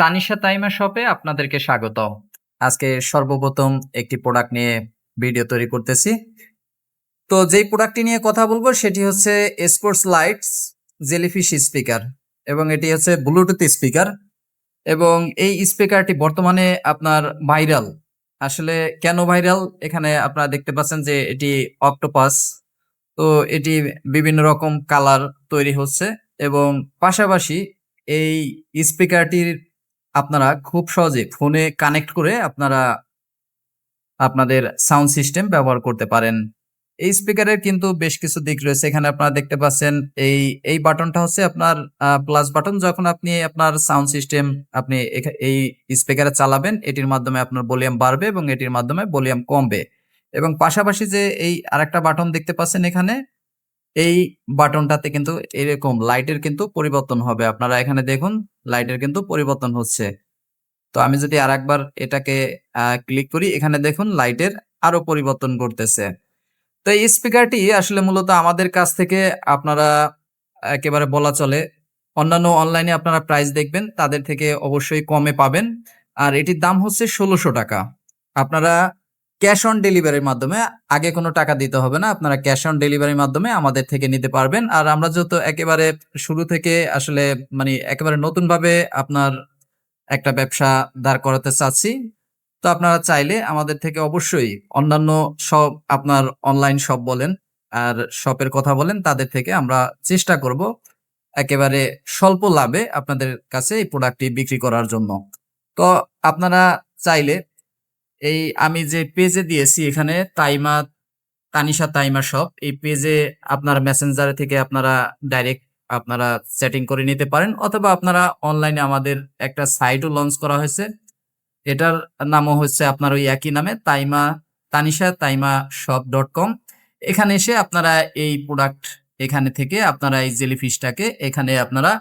তানিশা তাইমা শপে আপনাদেরকে স্বাগত আজকে সর্বপ্রথম একটি প্রোডাক্ট নিয়ে ভিডিও তৈরি করতেছি। তো যেই প্রোডাক্টটি নিয়ে কথা বলব, সেটি হচ্ছে স্পোর্টস লাইটস জেলিফিশ স্পিকার এবং এটি হচ্ছে ব্লুটুথ স্পিকার এবং এই স্পিকারটি বর্তমানে আপনার ভাইরাল আসলে কেন ভাইরাল এখানে আপনারা দেখতে পাচ্ছেন যে এটি অক্টোপাস তো এটি বিভিন্ন রকম কালার তৈরি হচ্ছে এবং পাশাপাশি এই স্পিকারটির আপনারা খুব সহজে ফোনে কানেক্ট করে আপনারা আপনাদের সাউন্ড সিস্টেম ব্যবহার করতে পারেন। এই স্পিকারের কিন্তু বেশ কিছু দিক রয়েছে। এখানে আপনারা দেখতে পাচ্ছেন এই এই বাটনটা হচ্ছে আপনার প্লাস বাটন যখন আপনি আপনার সাউন্ড সিস্টেম আপনি এই স্পিকারে চালাবেন, এটির মাধ্যমে আপনার ভলিউম বাড়বে এবং এটির মাধ্যমে ভলিউম কমবে। এবং পাশাপাশি যে এই আরেকটা বাটন দেখতে পাচ্ছেন এখানে, এই বাটনটাতে কিন্তু এরকম লাইটের কিন্তু পরিবর্তন হবে। আপনারা এখানে দেখুন লাইটের কিন্তু পরিবর্তন হচ্ছে। তো আমি যদি আরেকবার এটাকে ক্লিক করি, এখানে দেখুন লাইটের আরও পরিবর্তন করতেছে তো এই স্পিকারটি আসলে মূলত আমাদের কাছ থেকে আপনারা একেবারে বলা চলে। অন্যান্য অনলাইনে আপনারা প্রাইস দেখবেন, তাদের থেকে অবশ্যই কমে পাবেন। আর এটির দাম হচ্ছে ষোলোশো টাকা। আপনারা ক্যাশ অন ডেলিভারির মাধ্যমে আগে কোনো টাকা দিতে হবে না। আপনারা ক্যাশ অন ডেলিভারির মাধ্যমে আমাদের থেকে নিতে পারবেন। আর আমরা যেহেতু একেবারে শুরু থেকে আসলে মানে একেবারে নতুন ভাবে আপনার একটা ব্যবসা দাঁড় করাতে চাচ্ছি, তো আপনারা চাইলে আমাদের থেকে অবশ্যই অন্যান্য সব আপনার অনলাইন শপ বলেন আর শপের কথা বলেন, তাদের থেকে আমরা চেষ্টা করব একেবারে স্বল্প লাভে আপনাদের কাছে এই প্রোডাক্টটি বিক্রি করার জন্য। তো আপনারা চাইলে এই আমি যে পেজে দিয়েছি এখানে তাইমা, তানিশা তাইমা শপ এই পেজে আপনার মেসেঞ্জার থেকে আপনারা ডাইরেক্ট আপনারা সেটিং করে নিতে পারেন অথবা আপনারা অনলাইনে আমাদের একটা সাইটও লঞ্চ করা হয়েছে। এটার নামও হচ্ছে আপনার ওই একই নামে Taima, Tanisha Taima shop dot com এখানে এসে আপনারা এই প্রোডাক্ট এখানে থেকে আপনারা এই জেলিফিশটাকে এখানে আপনারা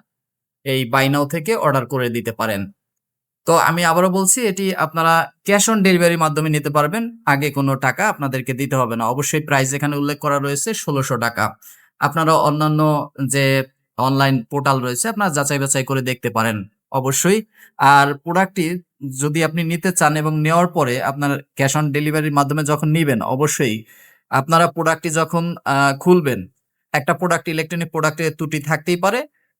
এই বাইনাও থেকে অর্ডার করে দিতে পারেন। তো আমি আবারও বলছি, এটি আপনারা ক্যাশ অন ডেলিভারির মাধ্যমে নিতে পারবেন। আগে কোনো টাকা আপনাদেরকে দিতে হবে না। অবশ্যই প্রাইস এখানে উল্লেখ করা রয়েছে ষোলোশো টাকা। আপনারা অন্যান্য যে অনলাইন পোর্টাল রয়েছে, আপনারা যাচাই বাছাই করে দেখতে পারেন, অবশ্যই। আর প্রোডাক্টটি যদি আপনি নিতে চান এবং নেওয়ার পরে আপনার ক্যাশ অন ডেলিভারির মাধ্যমে যখন নিবেন, অবশ্যই আপনারা প্রোডাক্টটি যখন খুলবেন, একটা প্রোডাক্ট, ইলেকট্রনিক প্রোডাক্টের ত্রুটি থাকতেই পারে।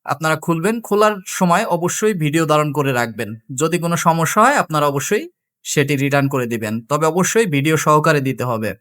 আপনারা খুলবেন। খোলার সময় অবশ্যই ভিডিও ধারণ করে রাখবেন। যদি কোনো সমস্যা হয়, আপনারা অবশ্যই সেটি রিটার্ন করে দিবেন। তবে অবশ্যই ভিডিও সহকারে দিতে হবে।